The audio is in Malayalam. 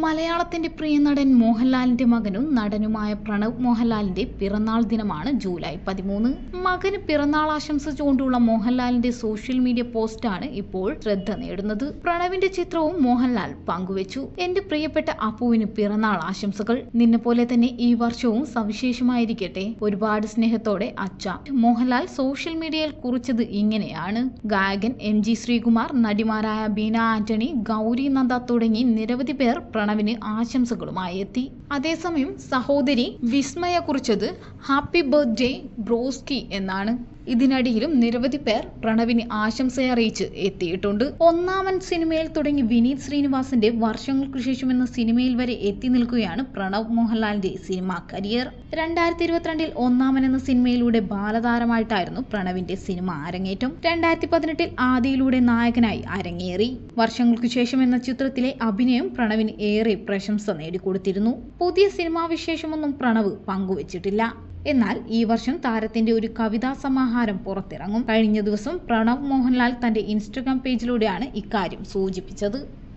മലയാളത്തിന്റെ പ്രിയ നടൻ മോഹൻലാലിന്റെ മകനും നടനുമായ പ്രണവ് മോഹൻലാലിന്റെ പിറന്നാൾ ദിനമാണ് ജൂലൈ പതിമൂന്ന്. മകന് പിറന്നാൾ ആശംസിച്ചുകൊണ്ടുള്ള മോഹൻലാലിന്റെ സോഷ്യൽ മീഡിയ പോസ്റ്റാണ് ഇപ്പോൾ ശ്രദ്ധ നേടുന്നത്. പ്രണവിന്റെ ചിത്രവും മോഹൻലാൽ പങ്കുവച്ചു. എന്റെ പ്രിയപ്പെട്ട അപ്പുവിന് പിറന്നാൾ ആശംസകൾ. നിന്നെ പോലെ തന്നെ ഈ വർഷവും സവിശേഷമായിരിക്കട്ടെ. ഒരുപാട് സ്നേഹത്തോടെ അച്ഛ. മോഹൻലാൽ സോഷ്യൽ മീഡിയയിൽ കുറിച്ചത് ഇങ്ങനെയാണ്. ഗായകൻ എം ജി ശ്രീകുമാർ നടിമാരായ ബീന ആന്റണി ഗൗരി നന്ദ തുടങ്ങി നിരവധി പേർ പ്രണവിന് ആശംസകളുമായി എത്തി. അതേസമയം സഹോദരി വിസ്മയ കുറിച്ചത് ഹാപ്പി ബർത്ത്ഡേ ബ്രോസ്കി എന്നാണ്. ഇതിനടിയിലും നിരവധി പേർ പ്രണവിന് ആശംസയറിയിച്ച് എത്തിയിട്ടുണ്ട്. ഒന്നാമൻ സിനിമയിൽ തുടങ്ങി വിനീത് ശ്രീനിവാസന്റെ വർഷങ്ങൾക്ക് ശേഷം എന്ന സിനിമയിൽ വരെ എത്തി നിൽക്കുകയാണ് പ്രണവ് മോഹൻലാലിന്റെ സിനിമാ കരിയർ. രണ്ടായിരത്തി ഇരുപത്തിരണ്ടിൽ ഒന്നാമൻ എന്ന സിനിമയിലൂടെ ബാലതാരമായിട്ടായിരുന്നു പ്രണവിന്റെ സിനിമ അരങ്ങേറ്റം. രണ്ടായിരത്തി പതിനെട്ടിൽ ആദിയിലൂടെ നായകനായി അരങ്ങേറി. വർഷങ്ങൾക്ക് ശേഷം എന്ന ചിത്രത്തിലെ അഭിനയം പ്രണവിന് ഏറെ പ്രശംസ നേടിക്കൊടുത്തിരുന്നു. പുതിയ സിനിമാ വിശേഷമൊന്നും പ്രണവ് പങ്കുവച്ചിട്ടില്ല. എന്നാൽ ഈ വർഷം താരത്തിന്റെ ഒരു കവിതാ സമാഹാരം പുറത്തിറങ്ങും. കഴിഞ്ഞ ദിവസം പ്രണവ് മോഹൻലാൽ തന്റെ ഇൻസ്റ്റഗ്രാം പേജിലൂടെയാണ് ഇക്കാര്യം സൂചിപ്പിച്ചത്.